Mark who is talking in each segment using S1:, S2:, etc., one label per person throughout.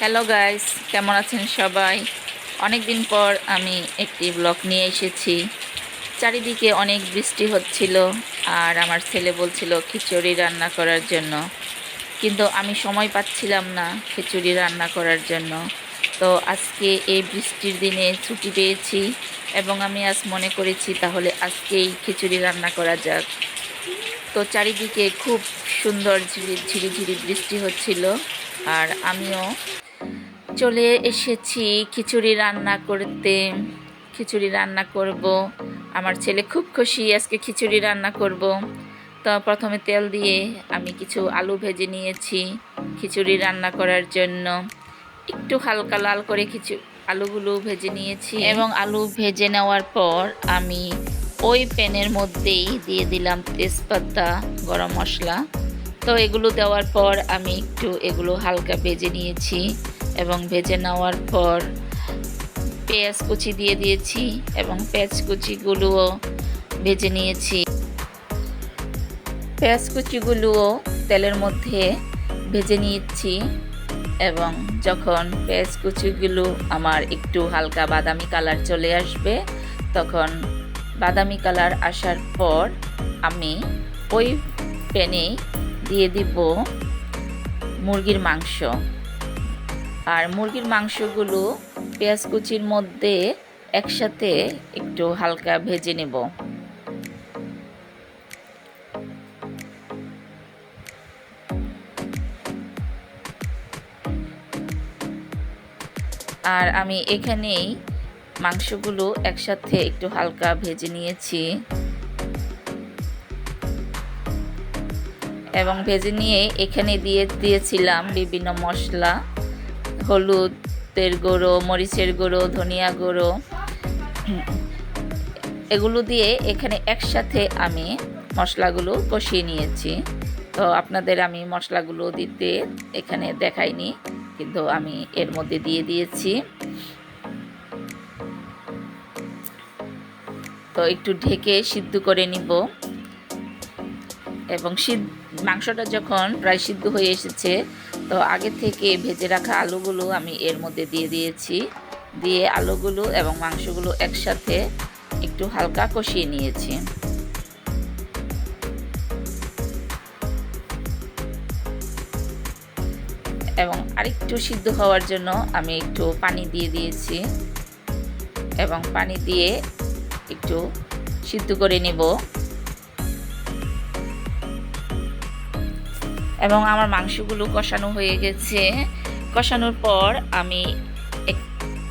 S1: Hello guys কেমন আছেন সবাই? অনেক দিন পর আমি একটি ব্লগ নিয়ে এসেছি। চারিদিকে অনেক বৃষ্টি হচ্ছিল আর আমার ছেলে বলছিল খিচুড়ি রান্না করার জন্য। কিন্তু আমি সময় পাচ্ছিলাম না খিচুড়ি রান্না করার জন্য। তো আজকে এই বৃষ্টির দিনে ছুটি পেয়েছি এবং আমি আজ মনে করেছি তাহলে আজকেই খিচুড়ি রান্না করা যাক। তো চারিদিকে খুব সুন্দর ঝিরি ঝিরি ঝিরি বৃষ্টি হচ্ছিল আর আমিও চলে এসেছি, খিচুড়ি রান্না করতে। খিচুড়ি রান্না করব। আমার ছেলে খুব খুশি আজকে খিচুড়ি রান্না করব। তো প্রথমে তেল দিয়ে আমি কিছু আলু ভেজে নিয়েছি খিচুড়ি রান্না করার জন্য। একটু হালকা লাল করে কিছু আলুগুলো ভেজে নিয়েছি। এবং আলু ভেজে নেওয়ার পর আমি ওই প্যানের মধ্যেই দিয়ে দিলাম তেজপাতা, গরম মশলা। তো এগুলো দেওয়ার পর আমি একটু এগুলো হালকা ভেজে নিয়েছি এবং ভেজে নেওয়ার পর পেঁয়াজ কুচি দিয়ে দিয়েছি এবং পেঁয়াজ কুচিগুলোও ভেজে নিয়েছি। পেঁয়াজ কুচিগুলোও তেলের মধ্যে ভেজে নিয়েছি এবং যখন পেঁয়াজ কুচিগুলো আমার একটু হালকা বাদামি কালার চলে আসবে, তখন বাদামি কালার আসার পর আমি ওই প্যানে দিয়ে দিব মুরগির মাংস। আর মুরগির মাংসগুলো পেঁয়াজ কুচির মধ্যে একসাথে একটু হালকা ভেজে নেব। আর আমি এখানেই মাংসগুলো একসাথে একটু হালকা ভেজে নিয়েছি। এবং ভেজে নিয়ে এখানে দিয়ে দিয়েছিলাম বিভিন্ন মশলা। হলুদের গুঁড়ো, মরিচের গুঁড়ো, ধনিয়া গুঁড়ো। এগুলো দিয়ে এখানে একসাথে আমি মশলাগুলো কষিয়ে নিয়েছি। তো আপনাদের আমি মশলাগুলো দিতে এখানে দেখাইনি, কিন্তু আমি এর মধ্যে দিয়ে দিয়েছি। তো একটু ঢেকে সিদ্ধ করে নিব। এবং সিদ্ধ, মাংসটা যখন প্রায় সিদ্ধ হয়ে এসেছে, তো আগে থেকে ভেজে রাখা আলুগুলো আমি এর মধ্যে দিয়ে দিয়েছি। দিয়ে আলুগুলো এবং মাংসগুলো একসাথে একটু হালকা কষিয়ে নিয়েছি। এবং আরেকটু সিদ্ধ হওয়ার জন্য আমি একটু পানি দিয়ে দিয়েছি। এবং পানি দিয়ে একটু সিদ্ধ করে নেব। এবং আমার মাংসগুলো কষানো হয়ে গেছে। কষানোর পর আমি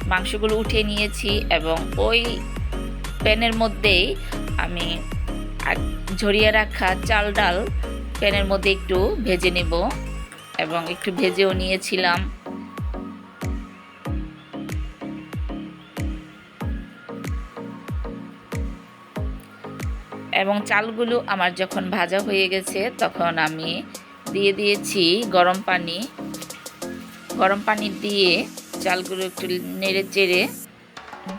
S1: মাংসগুলো উঠে নিয়েছি এবং ওই প্যানের মধ্যেই আমি ঝরিয়ে রাখা চাল ডাল প্যানের মধ্যে একটু ভেজে নেব এবং একটু ভেজেও নিয়েছিলাম। এবং চালগুলো আমার যখন ভাজা হয়ে গেছে, তখন আমি দিয়ে দিয়েছি গরম পানি। গরম পানি দিয়ে চালগুলো একটু নেড়ে চেড়ে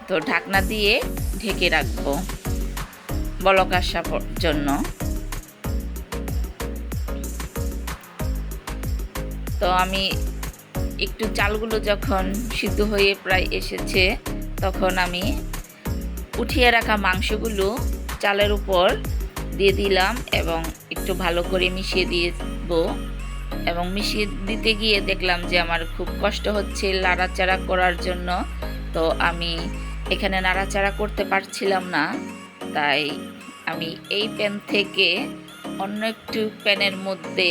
S1: তো ঢাকনা দিয়ে ঢেকে রাখব বলক আসার জন্য। তো আমি একটু চালগুলো যখন সিদ্ধ হয়ে প্রায় এসেছে, তখন আমি উঠিয়ে রাখা মাংসগুলো চালের উপর দিয়ে দিলাম এবং একটু ভালো করে মিশিয়ে দিয়ে দিব। এবং মিশিয়ে দিতে গিয়ে দেখলাম যে আমার খুব কষ্ট হচ্ছে নাড়াচাড়া করার জন্য। তো আমি এখানে নাড়াচাড়া করতে পারছিলাম না। তাই আমি এই প্যান থেকে অন্য একটু প্যানের মধ্যে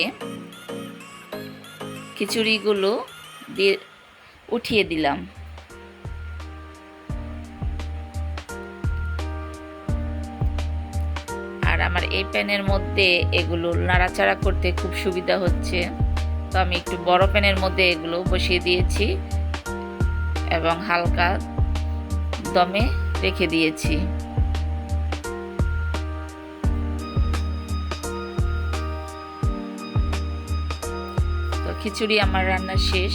S1: খিচুড়িগুলো দিয়ে উঠিয়ে দিলাম। আর আমার এই প্যানের মধ্যে এগুলো নাড়াচাড়া করতে খুব সুবিধা হচ্ছে। তো আমি একটু বড় প্যানের মধ্যে এগুলো বসিয়ে দিয়েছি এবং হালকা দমে রেখে দিয়েছি। তো খিচুড়ি আমার রান্না শেষ।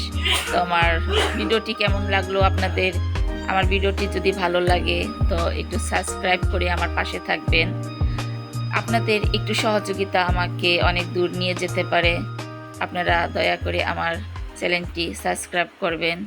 S1: তো আমার ভিডিওটি কেমন লাগল আপনাদের? আমার ভিডিওটি যদি ভালো লাগে, তো একটু সাবস্ক্রাইব করে আমার পাশে থাকবেন। আপনাদের একটু সহযোগিতা আমাকে অনেক দূর নিয়ে যেতে পারে। আপনারা দয়া করে আমার চ্যানেলটি সাবস্ক্রাইব করবেন।